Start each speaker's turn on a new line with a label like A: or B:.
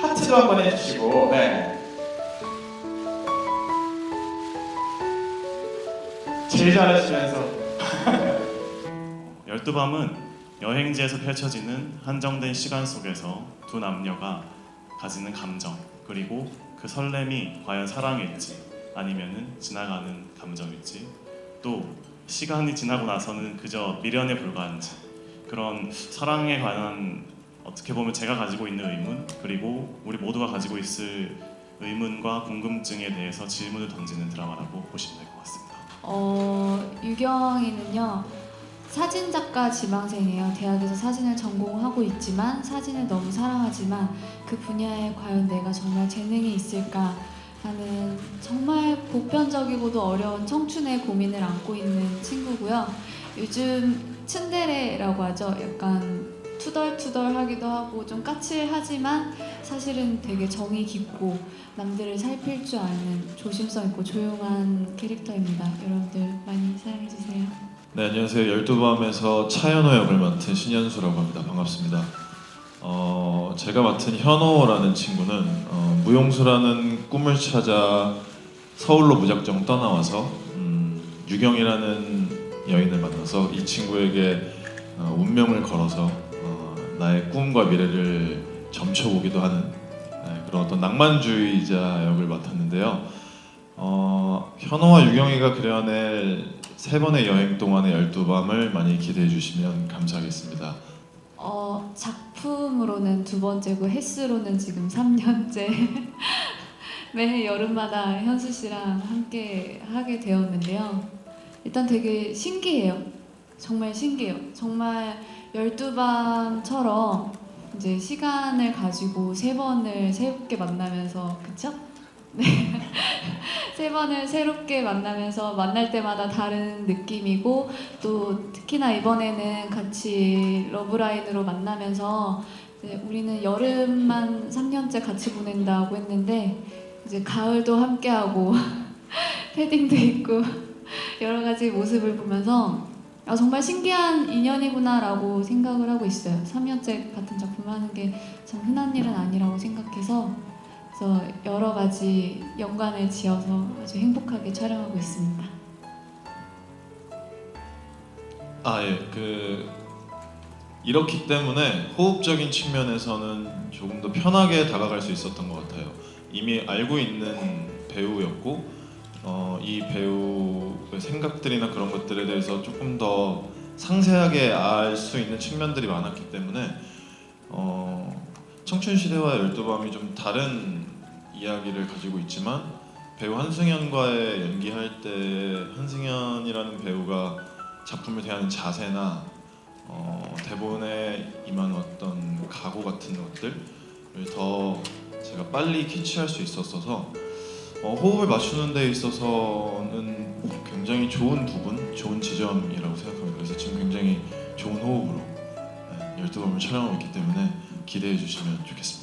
A: 하트도 한번 해주시고 네. 제일 잘하시면서
B: 열두 밤은 여행지에서 펼쳐지는 한정된 시간 속에서 두 남녀가 가지는 감정 그리고 그 설렘이 과연 사랑일지 아니면은 지나가는 감정일지 또 시간이 지나고 나서는 그저 미련에 불과한지 그런 사랑에 관한 어떻게 보면 제가 가지고 있는 의문 그리고 우리 모두가 가지고 있을 의문과 궁금증에 대해서 질문을 던지는 드라마라고 보시면 될 것 같습니다.
C: 어, 유경이는요 사진 작가 지망생이에요. 대학에서 사진을 전공하고 있지만 사진을 너무 사랑하지만 그 분야에 과연 내가 정말 재능이 있을까 하는 정말 보편적이고도 어려운 청춘의 고민을 안고 있는 친구고요. 요즘 츤데레라고 하죠. 약간 투덜투덜하기도 하고 좀 까칠하지만 사실은 되게 정이 깊고 남들을 살필 줄 아는 조심성 있고 조용한 캐릭터입니다. 여러분들 많이 사랑해 주세요.
D: 네 안녕하세요 열두밤에서 차현호 역을 맡은 신현수라고 합니다 반갑습니다. 어 제가 맡은 현호라는 친구는 어, 무용수라는 꿈을 찾아 서울로 무작정 떠나와서 음, 유경이라는 여인을 만나서 이 친구에게 어, 운명을 걸어서 어, 나의 꿈과 미래를 점쳐보기도 하는 네, 그런 어떤 낭만주의자 역을 맡았는데요. 어, 현호와 유경이가 그려낼 세 번의 여행 동안의 열두 밤을 많이 기대해 주시면 감사하겠습니다.
C: 어, 작품으로는 두 번째고 횟수로는 지금 3년째 매해 여름마다 현수 씨랑 함께 하게 되었는데요. 일단 되게 신기해요. 정말 신기해요. 정말 열두 밤처럼 이제 시간을 가지고 세 번을 새롭게 만나면서 그쵸? 네. 세 번을 새롭게 만나면서 만날 때마다 다른 느낌이고 또 특히나 이번에는 같이 러브라인으로 만나면서 우리는 여름만 3년째 같이 보낸다고 했는데 이제 가을도 함께하고 패딩도 입고 여러 가지 모습을 보면서 아, 정말 신기한 인연이구나라고 생각을 하고 있어요. 3년째 같은 작품을 하는 게 참 흔한 일은 아니라고 생각해서 그래서 여러 가지 연관을 지어서 아주 행복하게 촬영하고 있습니다.
D: 아 예, 그 이렇기 때문에 호흡적인 측면에서는 조금 더 편하게 다가갈 수 있었던 것 같아요. 이미 알고 있는 배우였고 어, 이 배우의 생각들이나 그런 것들에 대해서 조금 더 상세하게 알 수 있는 측면들이 많았기 때문에 어, 청춘 시대와 열두 밤이 좀 다른 이야기를 가지고 있지만 배우 한승연과의 연기할 때 한승연이라는 배우가 작품을 대하는 자세나 어, 대본에 임한 어떤 각오 같은 것들을 더 제가 빨리 캐치할 수 있었어서 어, 호흡을 맞추는 데 있어서는 굉장히 좋은 부분, 좋은 지점이라고 생각합니다. 그래서 지금 굉장히 좋은 호흡으로 네, 열두 번을 촬영하고 있기 때문에 기대해 주시면 좋겠습니다.